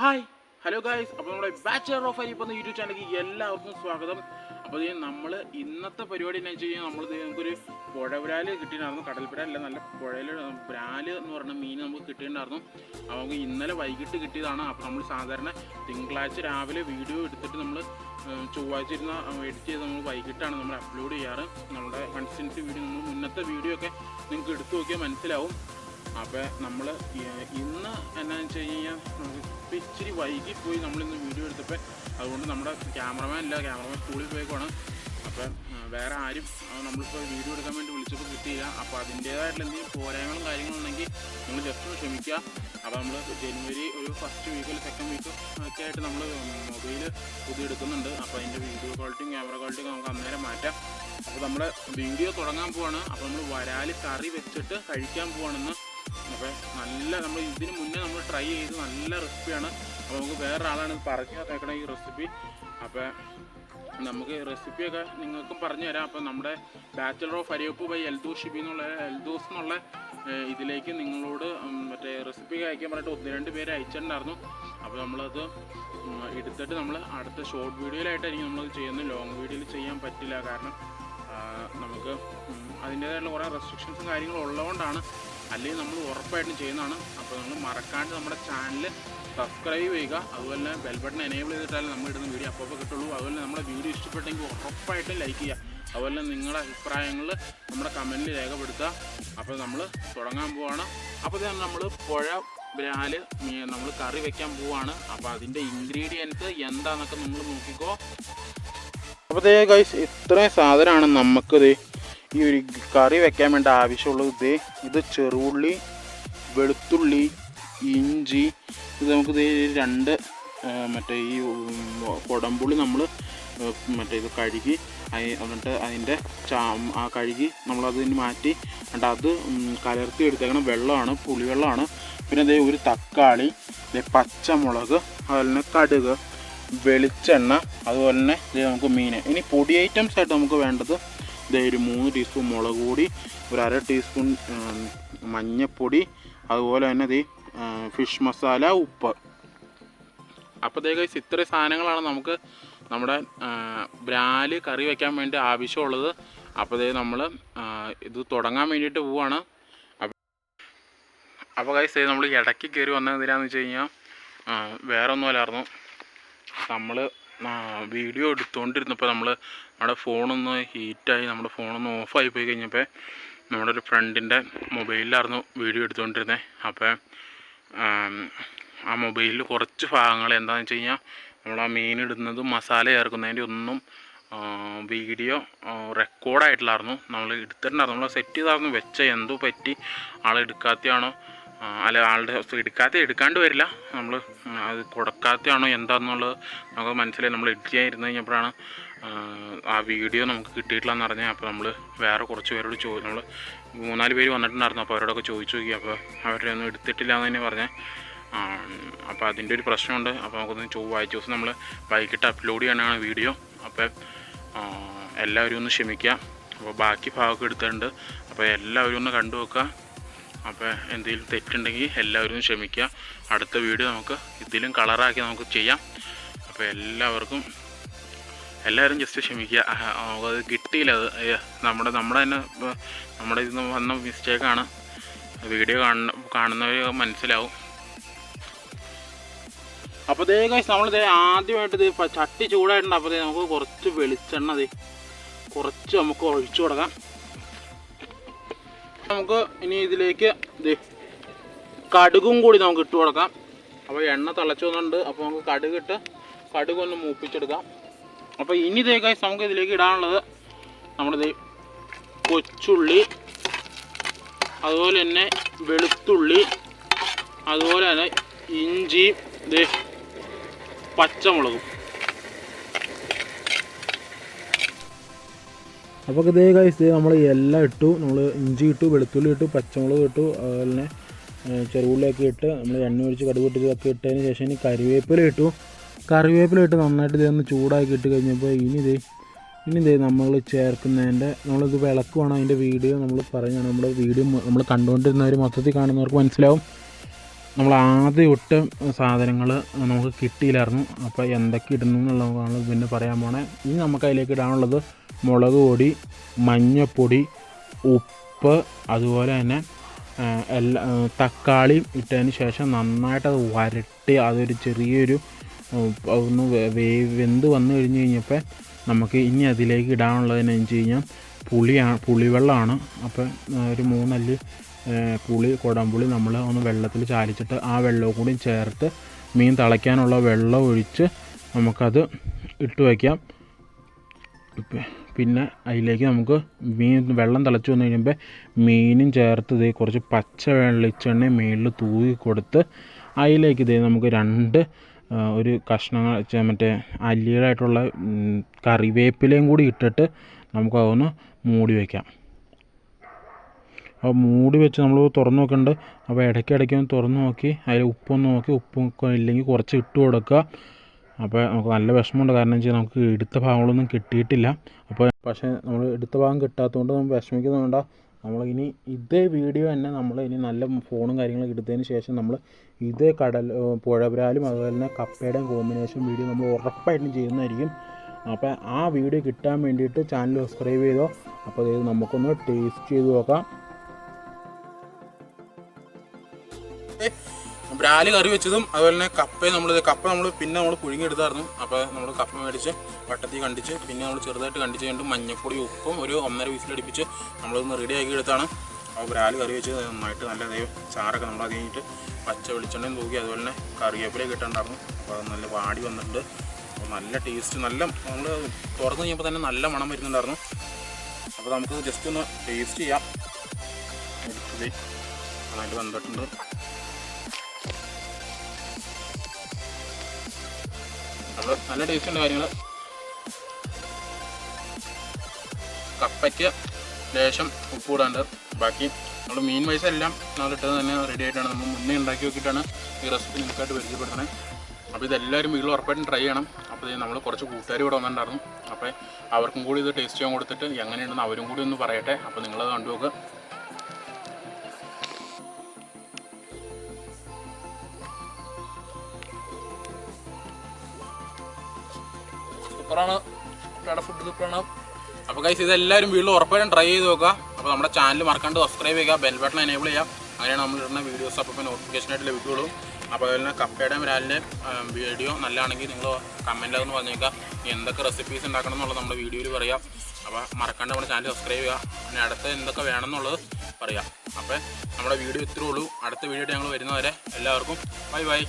Hi hello guys അപ്പോൾ നമ്മുടെ bachelor of അരി എന്ന യൂട്യൂബ് ചാനലിലേക്ക് എല്ലാവർക്കും സ്വാഗതം. അപ്പോൾ ഇത് നമ്മൾ ഇന്നത്തെ പരിപാടി എന്ന് വെച്ച് കഴിഞ്ഞാൽ നമ്മൾ നമുക്കൊരു പുഴവരാൽ കിട്ടിയിട്ടുണ്ടായിരുന്നു. കടൽപ്പുര അല്ല നല്ല പുഴയിൽ ബ്രാൽ എന്ന് പറഞ്ഞ മീൻ നമുക്ക് കിട്ടിയിട്ടുണ്ടായിരുന്നു. അപ്പോൾ നമുക്ക് ഇന്നലെ വൈകിട്ട് കിട്ടിയതാണ്. അപ്പോൾ നമ്മൾ സാധാരണ തിങ്കളാഴ്ച രാവിലെ വീഡിയോ എടുത്തിട്ട് നമ്മൾ ചൊവ്വാഴ്ച ഇരുന്ന് എഡിറ്റ് ചെയ്ത് നമ്മൾ വൈകിട്ടാണ് നമ്മൾ അപ്ലോഡ് ചെയ്യാറ്. നമ്മുടെ കൺസിസ്റ്റൻസി വീഡിയോ നമ്മൾ മുന്നത്തെ വീഡിയോ ഒക്കെ നിങ്ങൾക്ക് എടുത്തു നോക്കിയാൽ മനസ്സിലാവും. അപ്പോൾ നമ്മൾ ഇന്ന് എന്നാന്ന് വെച്ച് കഴിഞ്ഞാൽ നമുക്ക് ഇപ്പം ഇച്ചിരി വൈകി പോയി നമ്മളിന്ന് വീഡിയോ എടുത്തപ്പോൾ അതുകൊണ്ട് നമ്മുടെ ക്യാമറമാൻ ഇല്ല ക്യാമറമാൻ സ്കൂളിൽ പോയേക്കാണ് അപ്പം വേറെ ആരും നമ്മളിപ്പോൾ വീഡിയോ എടുക്കാൻ വേണ്ടി വിളിച്ചപ്പോൾ കിട്ടിയില്ല. അപ്പോൾ അതിന്റേതായിട്ടുള്ള എന്തെങ്കിലും പോരായ്മകളും കാര്യങ്ങളും ഉണ്ടെങ്കിൽ നിങ്ങൾ ജസ്റ്റ് ഒന്ന് ക്ഷമിക്കുക. അപ്പോൾ നമ്മൾ ജനുവരി ഒരു ഫസ്റ്റ് വീക്കിൽ സെക്കൻഡ് വീക്ക് ഒക്കെ ആയിട്ട് നമ്മൾ മൊബൈൽ പുതിയ എടുക്കുന്നുണ്ട് അപ്പോൾ അതിന്റെ വീഡിയോ ക്വാളിറ്റിയും ക്യാമറ ക്വാളിറ്റിയും നമുക്ക് അന്നേരം മാറ്റാം. അപ്പോൾ നമ്മൾ വീഡിയോ തുടങ്ങാൻ പോവാണ്. അപ്പോൾ നമ്മൾ വരാൽ കറി വെച്ചിട്ട് കഴിക്കാൻ പോവാണെന്ന് അപ്പോൾ നല്ല നമ്മൾ ഇതിന് മുന്നേ നമ്മൾ ട്രൈ ചെയ്ത് നല്ല റെസിപ്പിയാണ് അപ്പോൾ നമുക്ക് വേറൊരാളാണ് പറഞ്ഞു തേക്കണം ഈ റെസിപ്പി അപ്പോൾ നമുക്ക് റെസിപ്പിയൊക്കെ നിങ്ങൾക്കും പറഞ്ഞു തരാം. അപ്പോൾ നമ്മുടെ ബാച്ചലർ ഓഫ് അരിയപ്പ് ബൈ എൽദൂസ് ഷിബി എന്നുള്ള എൽദൂസ് എന്നുള്ള ഇതിലേക്ക് നിങ്ങളോട് മറ്റേ റെസിപ്പി അയക്കാൻ പറഞ്ഞിട്ട് ഒന്ന് രണ്ട് പേര് അയച്ചിട്ടുണ്ടായിരുന്നു. അപ്പോൾ നമ്മളത് എടുത്തിട്ട് നമ്മൾ അടുത്ത ഷോർട്ട് വീഡിയോയിലായിട്ടായിരിക്കും നമ്മളത് ചെയ്യുന്നത്. ലോങ് വീഡിയോയിൽ ചെയ്യാൻ പറ്റില്ല. കാരണം നമുക്ക് അതിന്റേതായിട്ടുള്ള കുറേ റെസ്ട്രിക്ഷൻസും കാര്യങ്ങളും ഉള്ളതുകൊണ്ടാണ് അല്ലെങ്കിൽ നമ്മൾ ഉറപ്പായിട്ടും ചെയ്യുന്നതാണ്. അപ്പോൾ നമ്മൾ മറക്കാണ്ട് നമ്മുടെ ചാനൽ സബ്സ്ക്രൈബ് ചെയ്യുക. അതുപോലെ തന്നെ ബെൽ ബട്ടൺ എനേബിൾ ചെയ്തിട്ടാലും നമ്മൾ ഇടുന്ന വീഡിയോ അപ്പോൾ അപ്പോൾ കിട്ടുള്ളൂ. അതുപോലെ തന്നെ നമ്മുടെ വീഡിയോ ഇഷ്ടപ്പെട്ടെങ്കിൽ ഉറപ്പായിട്ടും ലൈക്ക് ചെയ്യുക. അതുപോലെ തന്നെ നിങ്ങളുടെ അഭിപ്രായങ്ങൾ നമ്മുടെ കമന്റിൽ രേഖപ്പെടുത്തുക. അപ്പോൾ നമ്മൾ തുടങ്ങാൻ പോവാണ്. അപ്പോൾ ഇത് നമ്മൾ പുഴ ബ്രാൽ നമ്മൾ കറി വെക്കാൻ പോവാണ്. അപ്പോൾ അതിന്റെ ഇൻഗ്രീഡിയൻസ് എന്താണെന്നൊക്കെ നമ്മൾ നോക്കിക്കോ. അപ്പോൾ ദേ ഇത്രയും സാധനമാണ് നമുക്കിത് ഈ ഒരു കറി വെക്കാൻ വേണ്ട ആവശ്യമുള്ളത് ഇത് ഇത് ചെറുള്ളി വെളുത്തുള്ളി ഇഞ്ചി ഇത് നമുക്ക് ദേ രണ്ട് മറ്റേ ഈ കൊടമ്പുള്ളി നമ്മൾ മറ്റേ ഇത് കഴുകി എന്നിട്ട് അതിന്റെ ചാ ആ കഴുകി നമ്മളതിന് മാറ്റി എന്നിട്ട് അത് കലർത്തി എടുത്തേക്കണം. വെള്ളമാണ് പുളിവെള്ളമാണ്. പിന്നെ അതേ ഒരു തക്കാളി പച്ചമുളക് അതുപോലെ തന്നെ കടുക് വെളിച്ചെണ്ണ അതുപോലെ തന്നെ നമുക്ക് മീൻ. ഇനി പൊടി ഐറ്റംസ് ആയിട്ട് നമുക്ക് വേണ്ടത് ഒരു മൂന്ന് ടീസ്പൂൺ മുളക് പൊടി ഒരു അര ടീസ്പൂൺ മഞ്ഞപ്പൊടി അതുപോലെ തന്നെ ഇത് ഫിഷ് മസാല ഉപ്പ്. ഗൈസ് ഇത്രയും സാധനങ്ങളാണ് നമുക്ക് നമ്മുടെ ബ്രാൽ കറി വയ്ക്കാൻ വേണ്ടി ആവശ്യമുള്ളത്. ദേ നമ്മൾ ഇത് തുടങ്ങാൻ വേണ്ടിയിട്ട് പോവാണ്. അപ്പോൾ കൈസ് നമ്മൾ ഇടയ്ക്ക് കയറി വന്നത് വെച്ച് കഴിഞ്ഞാൽ വേറെ ഒന്നുമല്ലായിരുന്നു നമ്മൾ വീഡിയോ എടുത്തുകൊണ്ടിരുന്നപ്പോൾ നമ്മൾ നമ്മുടെ ഫോണൊന്ന് ഹീറ്റായി നമ്മുടെ ഫോണൊന്ന് ഓഫായി പോയി കഴിഞ്ഞപ്പോൾ നമ്മുടെ ഒരു ഫ്രണ്ടിന്റെ മൊബൈലിലായിരുന്നു വീഡിയോ എടുത്തുകൊണ്ടിരുന്നത് അപ്പോൾ ആ മൊബൈലിൽ കുറച്ച് ഭാഗങ്ങൾ എന്താണെന്ന് വെച്ച് കഴിഞ്ഞാൽ നമ്മൾ ആ മീൻ ഇടുന്നതും മസാല ചേർക്കുന്നതിന്റെ ഒന്നും വീഡിയോ റെക്കോർഡായിട്ടില്ലായിരുന്നു നമ്മൾ എടുത്തിട്ടുണ്ടായിരുന്നു. നമ്മൾ സെറ്റ് ചെയ്തായിരുന്നു. വെച്ച എന്തോ പറ്റി ആൾ എടുക്കാത്തയാണോ ആ, അല്ല ആളുടെ എടുക്കാത്ത എടുക്കാണ്ട് വരില്ല. നമ്മൾ അത് കൊടുക്കാത്തയാണോ എന്താണെന്നുള്ളത് നമുക്ക് മനസ്സിലായി. നമ്മൾ എഡിറ്റ് ചെയ്യാൻ കഴിഞ്ഞപ്പോഴാണ് ആ, വീഡിയോ നമുക്ക് കിട്ടിയിട്ടില്ലെന്ന് പറഞ്ഞാൽ അപ്പോൾ നമ്മൾ വേറെ കുറച്ച് പേരോട് ചോ നമ്മൾ മൂന്നാൽ പേര് വന്നിട്ടുണ്ടായിരുന്നു. അപ്പോൾ അവരോടൊക്കെ ചോദിച്ചു നോക്കി. അപ്പോൾ അവരുടെ ഒന്നും എടുത്തിട്ടില്ല എന്ന് തന്നെ പറഞ്ഞാൽ അപ്പോൾ അതിന്റെ ഒരു പ്രശ്നമുണ്ട്. അപ്പോൾ നമുക്കൊന്ന് ചൊവ്വാഴ്ച ദിവസം നമ്മൾ വൈകിട്ട് അപ്ലോഡ് ചെയ്യാനാണ് വീഡിയോ. അപ്പോൾ എല്ലാവരും ഒന്ന് ക്ഷമിക്കുക. അപ്പോൾ ബാക്കി ഭാഗമൊക്കെ എടുത്തിട്ടുണ്ട്. അപ്പോൾ എല്ലാവരും ഒന്ന് കണ്ടു വെക്കുക അപ്പോൾ എന്തെങ്കിലും തെറ്റുണ്ടെങ്കിൽ എല്ലാവരും ക്ഷമിക്കുക. അടുത്ത വീഡിയോ നമുക്ക് ഇതിലും കളറാക്കി നമുക്ക് ചെയ്യാം. അപ്പോൾ എല്ലാവർക്കും എല്ലാവരും ജസ്റ്റ് ക്ഷമിക്കുക. നമുക്കത് കിട്ടിയില്ല. അത് നമ്മുടെ നമ്മുടെ തന്നെ നമ്മുടെ ഇതിൽ നിന്ന് വന്ന മിസ്റ്റേക്കാണ് വീഡിയോ കാണുന്ന കാണുന്നവർ മനസ്സിലാവും. അപ്പോൾ ദേ കാശ് നമ്മൾ ദേ ആദ്യമായിട്ട് ഇത് ചട്ടി ചൂടായിട്ടുണ്ട്. അപ്പോൾ നമുക്ക് കുറച്ച് വെളിച്ചെണ്ണ ദേ കുറച്ച് നമുക്ക് ഒഴിച്ചു കൊടുക്കാം. നമുക്ക് ഇനി ഇതിലേക്ക് കടുകും കൂടി നമുക്ക് ഇട്ട് കൊടുക്കാം. അപ്പോൾ എണ്ണ തിളച്ചു അപ്പോൾ നമുക്ക് കടുകിട്ട് കടുക് ഒന്ന് മൂപ്പിച്ചെടുക്കാം. അപ്പോൾ ഇനി ഗൈസ് നമുക്ക് ഇതിലേക്ക് ഇടാനുള്ളത് നമ്മുടെ കൊച്ചുള്ളി അതുപോലെ തന്നെ വെളുത്തുള്ളി അതുപോലെ തന്നെ ഇഞ്ചി പച്ചമുളകും. അപ്പോൾ ഇതേ കൈസ് നമ്മൾ എല്ലാം ഇട്ടു നമ്മൾ ഇഞ്ചി ഇട്ടു വെളുത്തുള്ളി ഇട്ടു പച്ചമുളക് ഇട്ടു അതുപോലെ തന്നെ ചെറുപുള്ളിയൊക്കെ ഇട്ട് നമ്മൾ എണ്ണ ഒഴിച്ച് ഇട്ട് ഇതൊക്കെ ഇട്ടതിന് ശേഷം ഇനി കറിവേപ്പില ഇട്ടു. കറിവേപ്പില ഇട്ട് നന്നായിട്ട് ഇതൊന്ന് ചൂടാക്കി ഇട്ട് കഴിഞ്ഞപ്പോൾ ഇനി ഇതേ ഇനി ഇതേ നമ്മൾ ചേർക്കുന്നതിന്റെ നമ്മളിത് വിളക്കുവാണ് അതിന്റെ വീഡിയോ നമ്മൾ പറഞ്ഞാണ് നമ്മൾ വീഡിയോ നമ്മൾ കണ്ടുകൊണ്ടിരുന്നവർ മൊത്തത്തിൽ കാണുന്നവർക്ക് മനസ്സിലാവും. നമ്മൾ ആദ്യം ഇട്ട സാധനങ്ങൾ നമുക്ക് കിട്ടിയില്ലായിരുന്നു. അപ്പോൾ എന്തൊക്കെ ഇടുന്നു എന്നുള്ളതാണ് പിന്നെ പറയാൻ പോണേ. ഇനി നമുക്ക് അതിലേക്ക് ഇടാനുള്ളത് മുളക് പൊടി മഞ്ഞപ്പൊടി ഉപ്പ് അതുപോലെ തന്നെ എല്ലാ തക്കാളിയും ഇട്ടതിന് ശേഷം നന്നായിട്ടത് വരട്ടി അതൊരു ചെറിയൊരു ഒന്ന് വെന്ത് വന്നു കഴിഞ്ഞ് കഴിഞ്ഞപ്പോൾ നമുക്ക് ഇനി അതിലേക്ക് ഇടാനുള്ളതെന്ന് വെച്ച് കഴിഞ്ഞാൽ പുളിയാണ് പുളിവെള്ളമാണ്. അപ്പം ഒരു മൂന്നല്ലി പുളി കുടംപുളി നമ്മൾ ഒന്ന് വെള്ളത്തിൽ ചാലിച്ചിട്ട് ആ വെള്ളവും കൂടി ചേർത്ത് മീൻ തിളയ്ക്കാനുള്ള വെള്ളം ഒഴിച്ച് നമുക്കത് ഇട്ട് വയ്ക്കാം. പിന്നെ അതിലേക്ക് നമുക്ക് മീൻ വെള്ളം തിളച്ച് വന്നു കഴിയുമ്പോൾ മീനും ചേർത്ത് ഇതേ കുറച്ച് പച്ച വെളിച്ചെണ്ണ മേളിൽ തൂവി കൊടുത്ത് അതിലേക്ക് ഇതേ നമുക്ക് രണ്ട് ഒരു കഷ്ണങ്ങൾ മറ്റേ അല്ലികളായിട്ടുള്ള കറിവേപ്പിലയും കൂടി ഇട്ടിട്ട് നമുക്ക് അതൊന്ന് മൂടി വയ്ക്കാം അപ്പോൾ മൂടി വെച്ച് നമ്മൾ തുറന്ന് നോക്കുന്നുണ്ട് അപ്പോൾ ഇടയ്ക്കിടയ്ക്ക് ഒന്ന് തുറന്ന് നോക്കി അതിൽ ഉപ്പൊന്ന് നോക്കി ഉപ്പൊക്കെ ഇല്ലെങ്കിൽ കുറച്ച് ഇട്ട് കൊടുക്കുക. അപ്പോൾ നമുക്ക് നല്ല വിഷമമുണ്ട്. കാരണം വെച്ചാൽ നമുക്ക് എടുത്ത ഭാഗങ്ങളൊന്നും കിട്ടിയിട്ടില്ല. അപ്പോൾ പക്ഷേ നമ്മൾ എടുത്ത ഭാഗം കിട്ടാത്തതുകൊണ്ട് നമ്മൾ വിഷമിക്കുന്നുണ്ട് നമ്മൾ ഇനി ഇതേ വീഡിയോ തന്നെ നമ്മൾ ഇനി നല്ല ഫോണും കാര്യങ്ങളൊക്കെ എടുത്തതിന് ശേഷം നമ്മൾ ഇതേ കടൽ പുഴപുരാലും അതുപോലെ തന്നെ കപ്പയുടെയും കോമ്പിനേഷൻ വീഡിയോ നമ്മൾ ഉറപ്പായിട്ടും ചെയ്യുന്നതായിരിക്കും. അപ്പോൾ ആ വീഡിയോ കിട്ടാൻ വേണ്ടിയിട്ട് ചാനൽ സബ്സ്ക്രൈബ് ചെയ്തോ. അപ്പോൾ അതായത് നമുക്കൊന്ന് ടേസ്റ്റ് ചെയ്ത് നോക്കാം. ബ്രാൽ കറി വെച്ചതും അതുപോലെ തന്നെ കപ്പ നമ്മൾ കപ്പ നമ്മൾ പിന്നെ നമ്മൾ പുഴുങ്ങിയെടുത്തായിരുന്നു. അപ്പോൾ നമ്മൾ കപ്പ മേടിച്ച് വട്ടത്തിൽ കണ്ടിച്ച് പിന്നെ നമ്മൾ ചെറുതായിട്ട് കണ്ടിച്ച് കഴിഞ്ഞിട്ട് മഞ്ഞപ്പൊടി ഉപ്പും ഒരു ഒന്നര വീസിലടിപ്പിച്ച് നമ്മളൊന്ന് റെഡി ആക്കി എടുത്താണ് അപ്പോൾ ബ്രാൽ കറി വെച്ച് നന്നായിട്ട് നല്ല ചാറൊക്കെ നമ്മൾ അത് കഴിഞ്ഞിട്ട് പച്ച വെളിച്ചെണ്ണയും തൂക്കി അതുപോലെ തന്നെ കറിവേപ്പിലയൊക്കെ ഇട്ടുണ്ടായിരുന്നു അപ്പോൾ അത് നല്ല വാടി വന്നിട്ടുണ്ട്. അപ്പോൾ നല്ല ടേസ്റ്റ് നല്ല നമ്മൾ തുറന്ന് കഴിയുമ്പോൾ തന്നെ നല്ല മണം വരുന്നുണ്ടായിരുന്നു. അപ്പോൾ നമുക്ക് ജസ്റ്റ് ഒന്ന് ടേസ്റ്റ് ചെയ്യാം. നന്നായിട്ട് വന്നിട്ടുണ്ട്. നല്ല ടേസ്റ്റ് ഉണ്ട് കാര്യങ്ങൾ കപ്പയ്ക്ക് ലേശം ഉപ്പ് കൂടാണ്ട് ബാക്കി നമ്മൾ മീൻ വൈസ് എല്ലാം നമ്മൾ ഇട്ടത് തന്നെ റെഡി ആയിട്ടാണ്. നമ്മൾ മുന്നേ ഉണ്ടാക്കി നോക്കിയിട്ടാണ് ഈ റെസിപ്പി നിങ്ങൾക്കായിട്ട് പരിചയപ്പെടുത്തണേ അപ്പോൾ ഇതെല്ലാവരും വീട്ടിൽ ഉറപ്പായിട്ടും ട്രൈ ചെയ്യണം. അപ്പോൾ ഇത് നമ്മൾ കുറച്ച് കൂട്ടുകാർ ഇവിടെ വന്നിട്ടുണ്ടായിരുന്നു. അപ്പോൾ അവർക്കും കൂടി ഇത് ടേസ്റ്റ് ചെയ്യാൻ കൊടുത്തിട്ട് എങ്ങനെയുണ്ടെന്ന് അവരും കൂടി ഒന്ന് പറയട്ടെ. അപ്പോൾ നിങ്ങളത് കണ്ടു നോക്കുക സൂപ്പറാണ്. ഇവിടെ ഫുഡ് സൂപ്പറാണ് അപ്പോൾ കൈസ് ഇതെല്ലാവരും വീട്ടിൽ ഉറപ്പായിട്ടും ട്രൈ ചെയ്ത് നോക്കുക. അപ്പോൾ നമ്മുടെ ചാനൽ മറക്കാണ്ട് സബ്സ്ക്രൈബ് ചെയ്യുക ബെൽ ബട്ടൺ എനേബിൾ ചെയ്യുക. അങ്ങനെയാണ് നമ്മൾ ഇടുന്ന വീഡിയോസ് അപ്പോൾ നോട്ടിഫിക്കേഷനായിട്ട് ലഭിക്കുകയുള്ളൂ അപ്പോൾ അതുപോലെ തന്നെ കപ്പയുടെ രാലിന്റെ വീഡിയോ നല്ലതാണെങ്കിൽ നിങ്ങൾ കമന്റിലൊന്ന് പറഞ്ഞേക്കാം ഇനി എന്തൊക്കെ റെസിപ്പീസ് ഉണ്ടാക്കണം എന്നുള്ളത് നമ്മുടെ വീഡിയോയിൽ പറയാം. അപ്പോൾ മറക്കാണ്ട് നമ്മുടെ ചാനൽ സബ്സ്ക്രൈബ് ചെയ്യുക. പിന്നെ അടുത്ത എന്തൊക്കെ വേണമെന്നുള്ളത് പറയാം. അപ്പോൾ നമ്മുടെ വീഡിയോ ഇത്രേ ഉള്ളൂ. അടുത്ത വീഡിയോ ഞങ്ങൾ വരുന്നവരെ എല്ലാവർക്കും ബൈ ബൈ